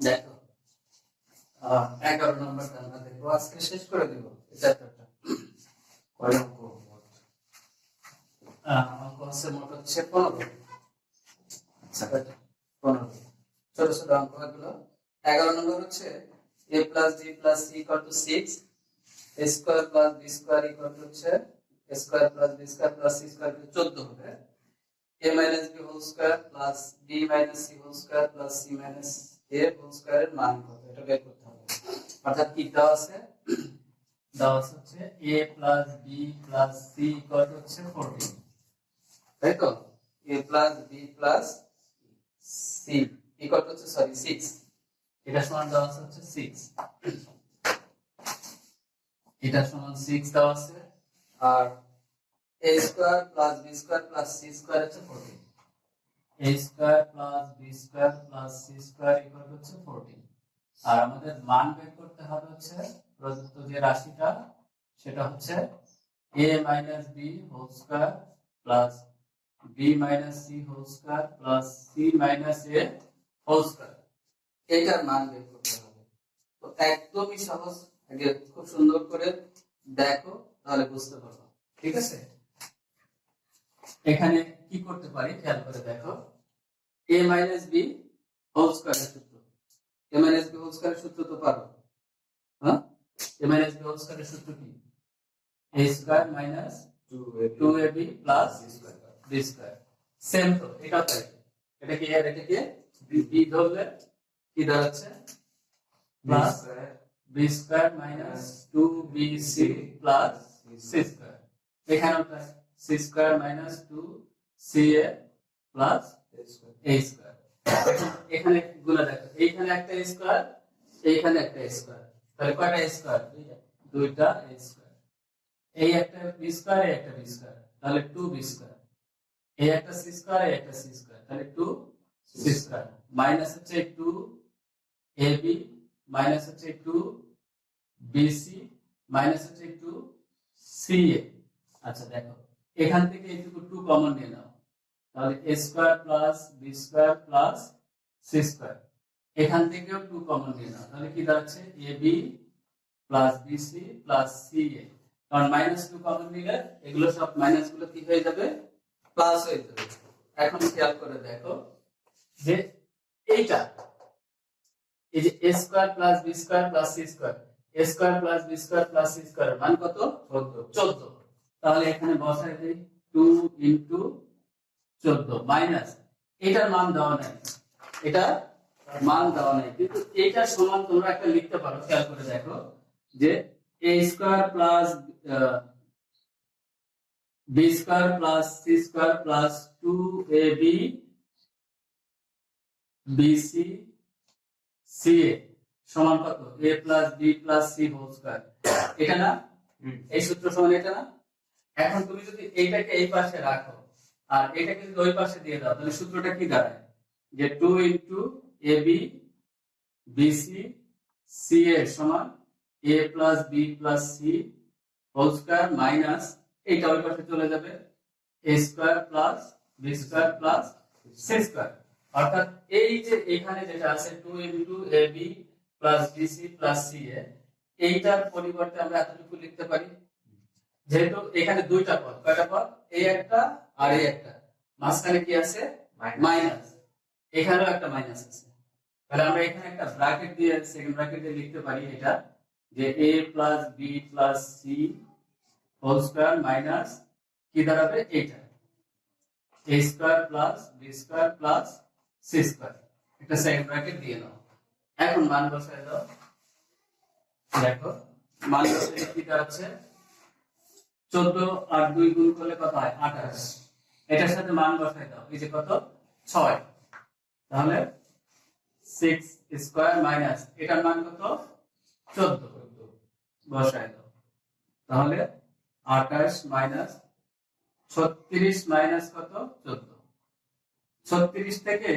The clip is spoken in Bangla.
দেখো এগারো নম্বরটা আমরা দেখব আজকে শেষ করে দিব। চ্যাপ্টারটা কয় অঙ্ক হচ্ছে মোট হচ্ছে পনেরো। আচ্ছা পনেরো। ছোট ছোট অঙ্ক এগুলো এগারো নম্বর হচ্ছে A plus B plus C equal to six A square plus B square equal to হচ্ছে A square plus B square plus C square চোদ্দ হবে। a minus b whole square plus b minus c whole square plus c minus এর মান কত এটা বের করতে হবে। অর্থাৎ কি দেওয়া আছে? দেওয়া আছে হচ্ছে a plus b plus c equal হচ্ছে 14 তাই তো? A plus b plus c equal হচ্ছে সরি 6 এটা সমান দেওয়া আছে হচ্ছে 6 এটা সমান 6 দেওয়া আছে। আর a square plus b square plus c square হচ্ছে 14 a square plus b square plus c square equal হচ্ছে 14 আর আমাদের মান বের করতে হবে হচ্ছে প্রদত্ত যে রাশিটা সেটা হচ্ছে a minus b whole square plus b minus c whole square plus c minus a whole square এটার মান বের করতে হবে। তো একদমই সহজ। আগে খুব সুন্দর করে দেখো তাহলে বুঝতে পারবে। ঠিক আছে? এখানে কি করতে পারি? খেয়াল করে দেখো। A মাইনাস বি হোল স্কয়ারের সূত্র। A মাইনাস বি হোল স্কয়ারের সূত্র তো পারো। হ্যাঁ? A মাইনাস বি হোল স্কয়ারের সূত্র কি? A square minus 2ab plus b square same তো এটা তাই। এটা কি আর এটা কি? B ধরলে কি দাঁড়াচ্ছে? Plus b square minus 2bc plus c square এখানেও তাই। C square minus 2ca plus a square এখানে গুলো দেখো, এইখানে একটা স্কয়ার এইখানে একটা স্কয়ার তাহলে কয়টা স্কয়ার দুইটা। স্কয়ার এই একটা বি স্কয়ার এই একটা বি স্কয়ার তাহলে 2b স্কয়ার এই একটা c স্কয়ার এই একটা c স্কয়ার তাহলে 2 c স্কয়ার মাইনাস হচ্ছে 2 ab মাইনাস হচ্ছে 2 bc মাইনাস হচ্ছে 2 ca আচ্ছা দেখো। এখান থেকে এইটুকু 2 কমন নিয়ে নাও। তাহলে a square plus B square plus C square এখান থেকেও 2 কমন নাও। তাহলে কি দাঁড়াচ্ছে? ab plus BC plus CA কারণ মাইনাস 2 কমন নিলে এগুলো সব মাইনাসগুলো কি হয়ে যাবে? প্লাস হয়ে যাবে। এখন খেয়াল করে দেখো যে এইটা, এই যে a square plus B square plus C square a square plus B square plus C square মান কত? 14 14 তাহলে এখানে বসাই দেই 2 ইনটু 14 মাইনাস এটার মান দেওয়া নাই। এটা মান দেওয়া নাই। কিন্তু এটার সমান তোমরা একটা লিখতে পারো খেয়াল করে দেখো যে a square plus B square plus C square plus 2ab BC C A সমান কত? A plus B plus C whole square এটা না? এই সূত্র সমান এটা না? এখন তুমি যদি এইটাকে এই পাশে রাখো আর এটাকে যদি ওই পাশে দিয়ে দাও, তাহলে সূত্রটা কি দাঁড়ায়? যে two into A B B C C A সমান A plus B plus C whole square minus এইটা ওই পাশে চলে যাবে A square plus B square plus C square অর্থাৎ এই যে এখানে যেটা আছে two into A B plus B C plus C A এইটার পরিবর্তে আমরা এতটুকু লিখতে পারি। যেহেতু এখানে দুইটা পদ, কয়টা পদ? এই একটা আর এই একটা। মাঝখানে কি আছে? মাইনাস এখানেও একটা মাইনাস আছে। তাহলে আমরা এখানে একটা ব্র্যাকেট দিয়ে সেকেন্ড ব্র্যাকেট দিয়ে লিখতে পারি এটা যে a plus B plus C whole square minus কি দাঁড়াবে? এইটা a square plus B square plus C square একটা সেকেন্ড ব্র্যাকেট দিয়ে নাও এখন মান বসায় দাও। দেখো মান বসালে কি দাঁড়াচ্ছে? চোদ্দ আর দুই গুণ করলে কত হয়? আঠাশ। এটার সাথে মান বসাই দাও, এই যে কত? ছয়। তাহলে সিক্স স্কোয়ার মাইনাস এটার মান কত? চোদ্দ। বসাই দাও। তাহলে আঠাশ মাইনাস ছত্রিশ মাইনাস কত? চোদ্দ। ছত্রিশ থেকে